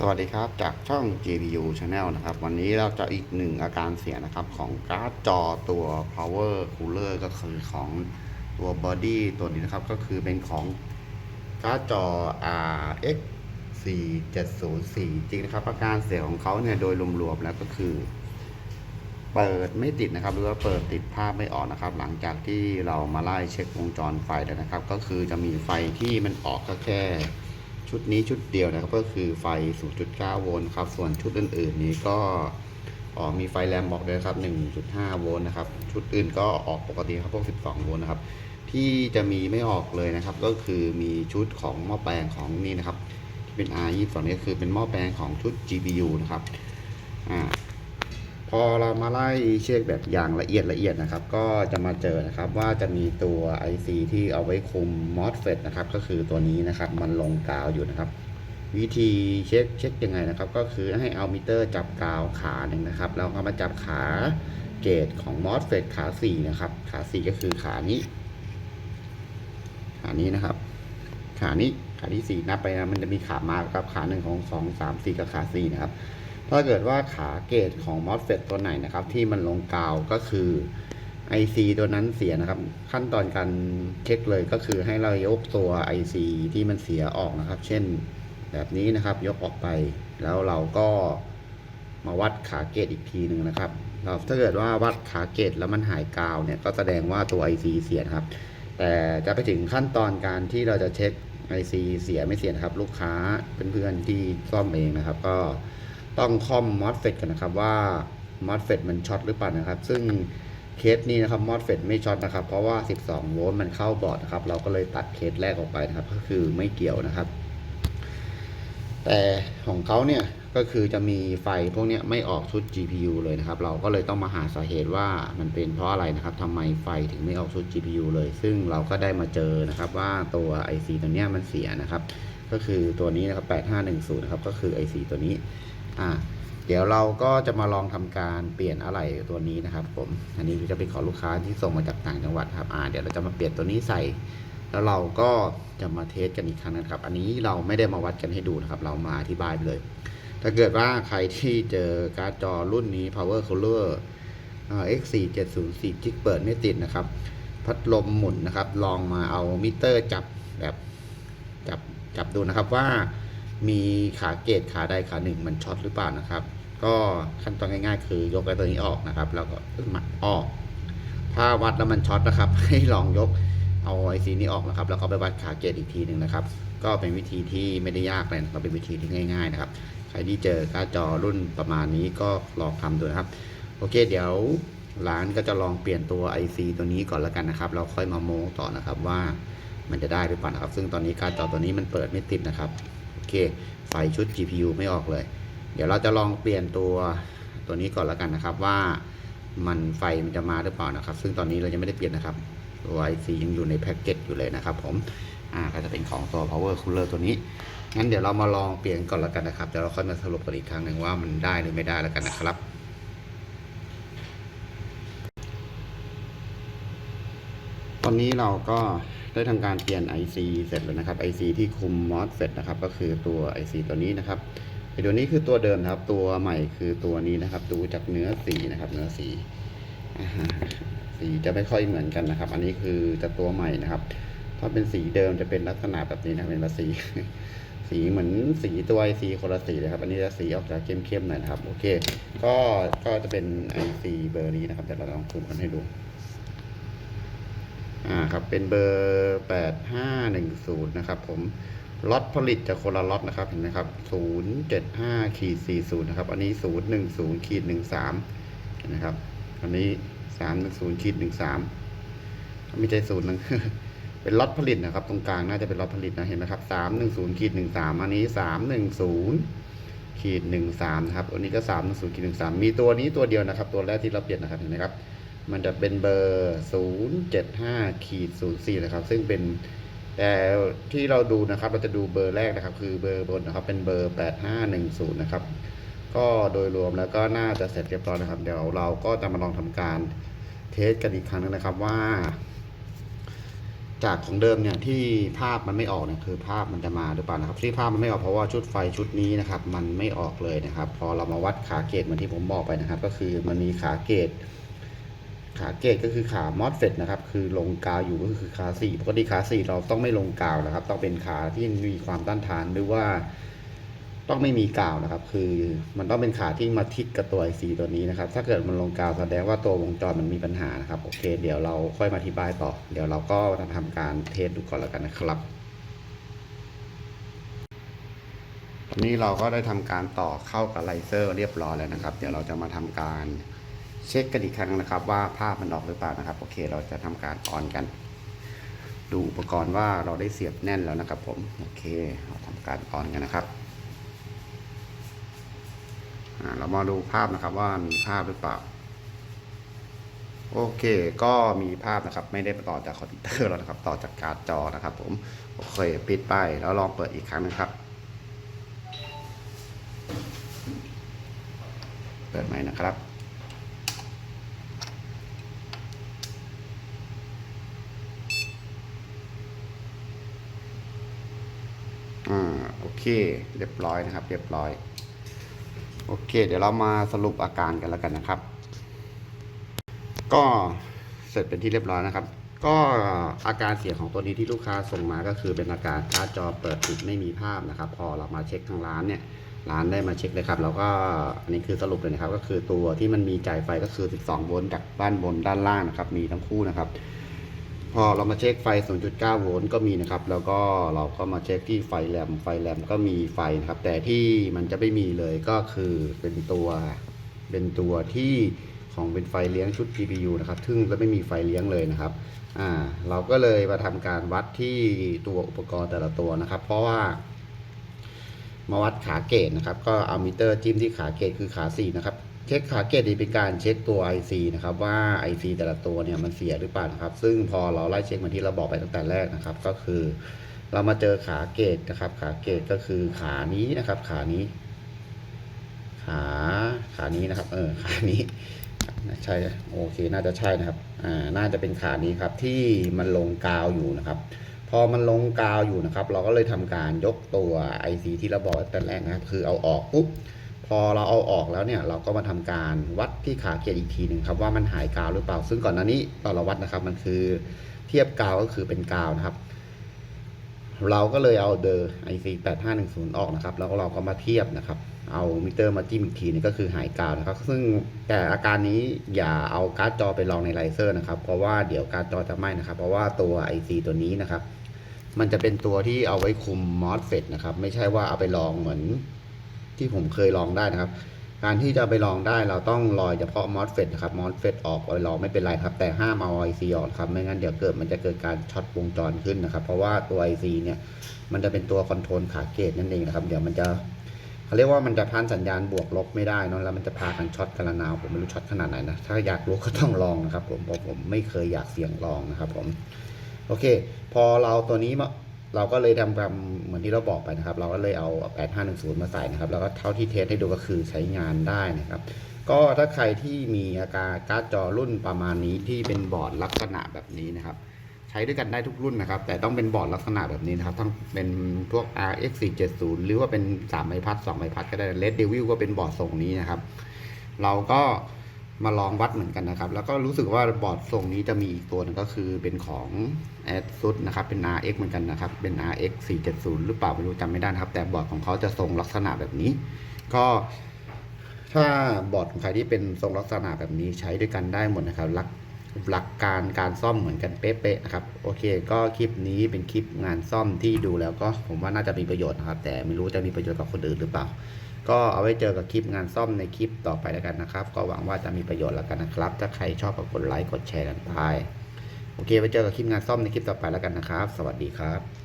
สวัสดีครับจากช่อง GPU Channel นะครับ วันนี้เราจะอีกหนึ่งอาการเสียนะครับ ของการ์ดจอตัว Power Cooler ก็คือของตัว Body ตัวนี้นะครับ ก็คือเป็นของการ์ดจอ RX 4704จริงนะครับ อาการเสียของเขาเนี่ยโดยรวมๆแล้วก็คือ เปิดไม่ติดนะครับ หรือว่าเปิดติดภาพไม่ออกนะครับ หลังจากที่เรามาไล่เช็ควงจรไฟแล้วนะครับ ก็คือจะมีไฟที่มันออกก็แค่ ชุดนี้ชุดเดียวนะครับก็คือไฟ 0.9 โวลต์ครับส่วนชุดอื่นๆนี้ก็ออกมีไฟแรมบอกด้วยครับ 1.5 โวลต์นะครับชุดอื่นก็ออกปกติครับพวก 12 โวลต์นะครับที่จะมีไม่ออกเลยนะครับ ก็คือมีชุดของหม้อแปลงของนี่นะครับ ที่เป็น R22 นี่คือเป็นหม้อแปลงของชุด GPU นะครับอ่า พอเรามาไล่เช็คแบบอย่างละเอียดละเอียดนะครับ ก็จะมาเจอนะครับว่าจะมีตัว IC ที่เอาไว้คุม MOSFET นะครับ ก็คือตัวนี้นะครับ มันลงกาวอยู่นะครับ วิธีเช็คเช็คยังไงนะครับ ก็คือให้เอามิเตอร์จับกาวขาหนึ่งนะครับ แล้วก็มาจับขาเกตของ MOSFET ขา 4 นะครับ ขา 4 ก็คือขานี้ขานี้นะครับ ขานี้ขาที่ 4 นับไปนะมันจะมีขามากับขาหนึ่งของ 2 3 4 กับขา 4 นะครับ ถ้าเกิดว่าขาเกตของ MOSFET ตัวไหนนะครับ ที่มันลงกาวก็คือ IC ตัวนั้นเสียนะครับ ขั้นตอนการเช็คเลยก็คือให้เรายกตัว IC ที่มันเสียออกนะครับ เช่นแบบนี้นะครับยกออกไป แล้วเราก็มาวัดขาเกตอีกทีหนึ่งนะครับเราถ้าเกิดว่าวัดขาเกตแล้วมันหายกาวเนี่ยก็แสดงว่าตัว IC เสียครับ แต่จะไปถึงขั้นตอนการที่เราจะเช็ค IC เสียไม่เสียนะครับ ลูกค้าเพื่อนๆที่ซ่อมเองนะครับ ก็ ต้องคอมมอสเฟตกันนะครับว่ามอสเฟตมันช็อตหรือเปล่านะครับ ซึ่งเคสนี้นะครับมอสเฟตไม่ช็อตนะครับ เพราะว่า 12 โวลต์มันเข้าบอร์ดนะครับ เราก็เลยตัดเคสแรกออกไปนะครับ ก็คือไม่เกี่ยวนะครับ แต่ของเขาเนี่ยก็คือจะมีไฟพวกนี้ไม่ออกชุด GPU เลยนะครับ เราก็เลยต้องมาหาสาเหตุว่ามันเป็นเพราะอะไรนะครับทำไมไฟถึงไม่ออกชุด GPU เลย ซึ่งเราก็ได้มาเจอนะครับว่าตัว IC ตัวนี้มันเสียนะครับ ก็คือตัวนี้นะครับ8510นะครับก็คือ IC ตัวนี้ อ่าเดี๋ยวเราก็จะมาลองทำการเปลี่ยนอะไหล่ตัวนี้นะครับ ผมอันนี้จะเป็นของลูกค้าที่ส่งมาจากต่างจังหวัดครับอ่าเดี๋ยวเราจะมาเปลี่ยนตัวนี้ใส่ แล้วเราก็จะมาเทสกันอีกครั้งนะครับ อันนี้เราไม่ได้มาวัดกันให้ดูนะครับ เรามาอธิบายไปเลย ถ้าเกิดว่าใครที่เจอการ์ดจอรุ่นนี้ power cooler x4704 จิกเปิดไม่ติดนะครับ พัดลมหมุนนะครับ ลองมาเอามิเตอร์จับแบบจับจับดูนะครับว่า มีขาเกตขาใดขาหนึ่งมันช็อตหรือเปล่านะครับ ก็ขั้นตอนง่าย ๆ คือยกไอ้ตัวนี้ออกนะครับ แล้วก็หมัดออก ถ้าวัดแล้วมันช็อตนะครับ ให้ลองยกเอาไอซีนี้ออกนะครับ แล้วก็ไปวัดขาเกตอีกทีหนึ่งนะครับ ก็เป็นวิธีที่ไม่ได้ยากเลยนะครับเป็นวิธีที่ง่าย ๆ นะครับ ใครที่เจอการ์ดจอรุ่นประมาณนี้ก็ลองทำดูนะครับ โอเค เดี๋ยวร้านก็จะลองเปลี่ยนตัว IC ตัวนี้ก่อนแล้วกันนะครับเราค่อยมาโม้ต่อนะครับว่ามันจะได้หรือเปล่านะครับ ซึ่งตอนนี้การ์ดจอตัวนี้มันเปิดไม่ติดนะครับ เคไฟชุด GPU ไม่ออกเลย เดี๋ยวเราจะลองเปลี่ยนตัวตัวนี้ก่อนแล้วกันนะครับ ว่ามันไฟมันจะมาหรือเปล่านะครับ ซึ่งตอนนี้เรายังไม่ได้เปลี่ยนนะครับตัว IC ยังอยู่ในแพ็กเกจอยู่เลยนะครับ ผมอ่าก็จะเป็นของตัว power cooler ตัวนี้งั้นเดี๋ยวเรามาลองเปลี่ยนก่อนแล้วกันนะครับเดี๋ยวเราค่อยมาสรุปกันอีกครั้งหนึ่งว่ามันได้หรือไม่ได้แล้วกันนะครับ ตอ นี้เราก็ได้ทำการเปลี่ยน IC เสร็จแล้วนะครับ IC ที่คุม MOSFET นะครับ ก็คือตัว IC ตัวนี้นะครับไอตัวนี้คือตัวเดิมนะครับ ตัวใหม่คือตัวนี้นะครับ ดูจากเนื้อสีนะครับ เนื้อสีสีจะไม่ค่อยเหมือนกันนะครับ อันนี้คือจะตัวใหม่นะครับ ถ้าเป็นสีเดิมจะเป็นลักษณะแบบนี้นะเป็นสีสีเหมือนสีตัว IC คนละสีเลยครับ อันนี้จะสีออกจากเข้มๆหน่อยนะครับ โอเค ก็ก็จะเป็น IC เบอร์นี้นะครับเดี๋ยวเราลองคุมกันให้ดู อ่าครับเป็นเบอร์แปดห้าหนึ่งศูนย์นะครับผมล็อตผลิตจากคนละล็อตนะครับเห็นไหมครับศูนย์เจ็ดห้าขีดสี่ศูนย์นะครับอันนี้ศูนย์หนึ่งศูนย์ขีดหนึ่งสามนะครับอันนี้สามหนึ่งศูนย์ขีดหนึ่งสามไม่ใช่ศูนย์หนึ่งเป็นล็อตผลิตนะครับ ตรงกลางน่าจะเป็นล็อตผลิตนะเห็นไหมครับสามหนึ่งศูนย์ขีดหนึ่งสามอันนี้สามหนึ่งศูนย์ขีดหนึ่งสามนะครับอันนี้ก็สามหนึ่งศูนย์ขีดหนึ่งสามมีตัวนี้ตัวเดียวนะครับ ตัวแรกที่เราเปลี่ยนนะครับเห็นไหมครับ มันจะเป็นเบอร์ 075ขีด04นะครับ ซึ่งเป็นแต่ที่เราดูนะครับเราจะดูเบอร์แรกนะครับ คือเบอร์บนนะครับเป็นเบอร์ 8510 นะครับ ก็โดยรวมแล้วก็น่าจะเสร็จเรียบร้อยนะครับ เดี๋ยวเราก็จะมาลองทำการเทสกันอีกครั้งนึงนะครับว่า จากของเดิมเนี่ยที่ภาพมันไม่ออกเนี่ยคือภาพมันจะมาหรือเปล่านะครับ ที่ภาพมันไม่ออกเพราะว่าชุดไฟชุดนี้นะครับ มันไม่ออกเลยนะครับ พอเรามาวัดขาเกตเหมือนที่ผมบอกไปนะครับ ก็คือมันมีขาเกต ขาเกตก็คือขามอสเฟตนะครับ คือลงกาวอยู่ก็คือขาสี่ปกติขาสี่เราต้องไม่ลงกาวนะครับ ต้องเป็นขาที่มีความต้านทานหรือว่า ต้องไม่มีกาวนะครับ คือมันต้องเป็นขาที่มาทิศกับตัวไอซีตัวนี้นะครับ ถ้าเกิดมันลงกาวแสดงว่าตัววงจรมันมีปัญหานะครับ โอเค เดี๋ยวเราค่อยมาอธิบายต่อ เดี๋ยวเราก็จะทำการเทสดูก่อนแล้วกันนะครับตอนนี้เราก็ได้ทำการต่อเข้ากับไลเซอร์เรียบร้อยแล้วนะครับ เดี๋ยวเราจะมาทำการ เช็คกันอีกครั้งนะครับ ว่าภาพมันออกหรือเปล่านะครับ โอเค เราจะทำการออนกัน ดูอุปกรณ์ว่าเราได้เสียบแน่นแล้วนะครับ ผมโอเคเราทำการออนกันนะครับเรามาดูภาพนะครับว่ามีภาพหรือเปล่า โอเค ก็มีภาพนะครับ ไม่ได้ต่อจากคอมพิวเตอร์แล้วนะครับ ต่อจากการ์ดจอนะครับ ผมโอเคปิดไปแล้วลองเปิดอีกครั้งนะครับ เปิดใหม่นะครับ อ่าโอเค เรียบร้อยนะครับ เรียบร้อย โอเค เดี๋ยวเรามาสรุปอาการกันแล้วกันนะครับ ก็เสร็จเป็นที่เรียบร้อยนะครับ ก็อาการเสียงของตัวนี้ที่ลูกค้าส่งมาก็คือเป็นอาการกาจอเปิดปิดไม่มีภาพนะครับ พอเรามาเช็คทางร้านเนี่ยร้านได้มาเช็คเลยครับแล้วก็อันนี้คือสรุปเลยนะครับ ก็คือตัวที่มันมีจ่ายไฟก็คือ 12 โวลต์จากด้านบนด้านล่างนะครับ มีทั้งคู่นะครับ พอเรามาเช็คไฟ 0.9 โวลต์ก็มีนะครับ แล้วก็เราก็มาเช็คที่ไฟแรมไฟแรมก็มีไฟนะครับ แต่ที่มันจะไม่มีเลยก็คือเป็นตัวเป็นตัวที่ของเป็นไฟเลี้ยงชุด GPU นะครับ ซึ่งจะไม่มีไฟเลี้ยงเลยนะครับ อ่า เราก็เลยมาทำการวัดที่ตัวอุปกรณ์แต่ละตัวนะครับ เพราะว่า มาวัดขาเกตนะครับ ก็เอามิเตอร์จิ้มที่ขาเกตคือขา4นะครับ เช็คขาเกตนี่เป็นการเช็คตัว IC นะครับว่า IC แต่ละตัวเนี่ยมันเสียหรือเปล่านะครับ ซึ่งพอเราไล่เช็คเหมาที่เราบอกไปตั้งแต่แรกนะครับ ก็คือ เรามาเจอขาเกตนะครับ ขาเกตก็คือขานี้นะครับ ขานี้ ขาขานี้นะครับ เออขานี้ใช่โอเคน่าจะใช่นะครับอ่าน่าจะเป็นขานี้ครับที่มันลงกาวอยู่นะครับพอมันลงกาวอยู่นะครับ เราก็เลยทำการยกตัว IC ที่เราบอกไว้งแต่แรกนะครับ คือเอาออกปุ๊บ พอเราเอาออกแล้วเนี่ยเราก็มาทำการวัดที่ขาเกียร์อีกทีหนึ่งครับว่ามันหายกาวหรือเปล่า ซึ่งก่อนหน้านี้ตอนเราวัดนะครับมันคือเทียบกาวก็คือเป็นกาวนะครับ เราก็เลยเอาเดอร์ IC 8510ออกนะครับ แล้วเราก็มาเทียบนะครับ เอามิเตอร์มาจิ้มอีกทีนี่ก็คือหายกาวนะครับ ซึ่งแต่อาการนี้อย่าเอาการ์ดจอไปลองในไลเซอร์นะครับ เพราะว่าเดี๋ยวการ์ดจอจะไหม้นะครับ เพราะว่าตัว IC ตัวนี้นะครับ มันจะเป็นตัวที่เอาไว้คุมมอสเฟตนะครับ ไม่ใช่ว่าเอาไปลองเหมือน ที่ผมเคยลองได้นะครับ การที่จะไปลองได้เราต้องลอยเฉพาะมอสเฟตนะครับมอสเฟตออกไปลองไม่เป็นไรครับ แต่ห้ามเอา IC ออกครับไม่งั้นเดี๋ยวเกิดมันจะเกิดการช็อตวงจรขึ้นนะครับ เพราะว่าตัว IC เนี่ยมันจะเป็นตัวคอนโทรลขาเกตนั่นเองนะครับ เดี๋ยวมันจะเขาเรียกว่ามันจะพันสัญญาณบวกลบไม่ได้นอะแล้วมันจะพากันช็อตกันละนาวผมไม่รู้ช็อตขนาดไหนนะถ้าอยากรู้ก็ต้องลองนะครับผมเพราะผมไม่เคยอยากเสี่ยงลองนะครับผมโอเค พอเราตัวนี้มา เราก็เลยทำตามเหมือนที่เราบอกไปนะครับ เราก็เลยเอา 8510 มาใส่นะครับ แล้วก็เท่าที่เทสให้ดูก็คือใช้งานได้นะครับ ก็ถ้าใครที่มีอาการการ์ดจอรุ่นประมาณนี้ที่เป็นบอร์ดลักษณะแบบนี้นะครับ ใช้ด้วยกันได้ทุกรุ่นนะครับ แต่ต้องเป็นบอร์ดลักษณะแบบนี้นะครับ ทั้งเป็นพวก RX 470หรือว่าเป็น3ใบพัด2ใบพัดก็ได้ Red Devil ก็เป็นบอร์ดทรงนี้นะครับ เราก็ มาลองวัดเหมือนกันนะครับ แล้วก็รู้สึกว่าบอร์ดทรงนี้จะมีอีกตัวหนึงก็คือเป็นของ ASUS นะครับ เป็น RX เหมือนกันนะครับ เป็น RX 470 หรือเปล่าไม่รู้จำไม่ได้นะครับ แต่บอร์ดของเขาจะทรงลักษณะแบบนี้ ก็ถ้าบอร์ดของใครที่เป็นทรงลักษณะแบบนี้ใช้ด้วยกันได้หมดนะครับหลักหลักการการซ่อมเหมือนกันเป๊ะๆนะครับ โอเค ก็คลิปนี้เป็นคลิปงานซ่อมที่ดูแล้วก็ผมว่าน่าจะมีประโยชน์นะครับ แต่ไม่รู้จะมีประโยชน์กับคนอื่นหรือเปล่า ก็เอาไว้เจอกับคลิปงานซ่อมในคลิปต่อไปแล้วกันนะครับ ก็หวังว่าจะมีประโยชน์แล้วกันนะครับ ถ้าใครชอบก็กดไลค์กดแชร์กันไปโอเคไว้เจอกับคลิปงานซ่อมในคลิปต่อไปแล้วกันนะครับ สวัสดีครับ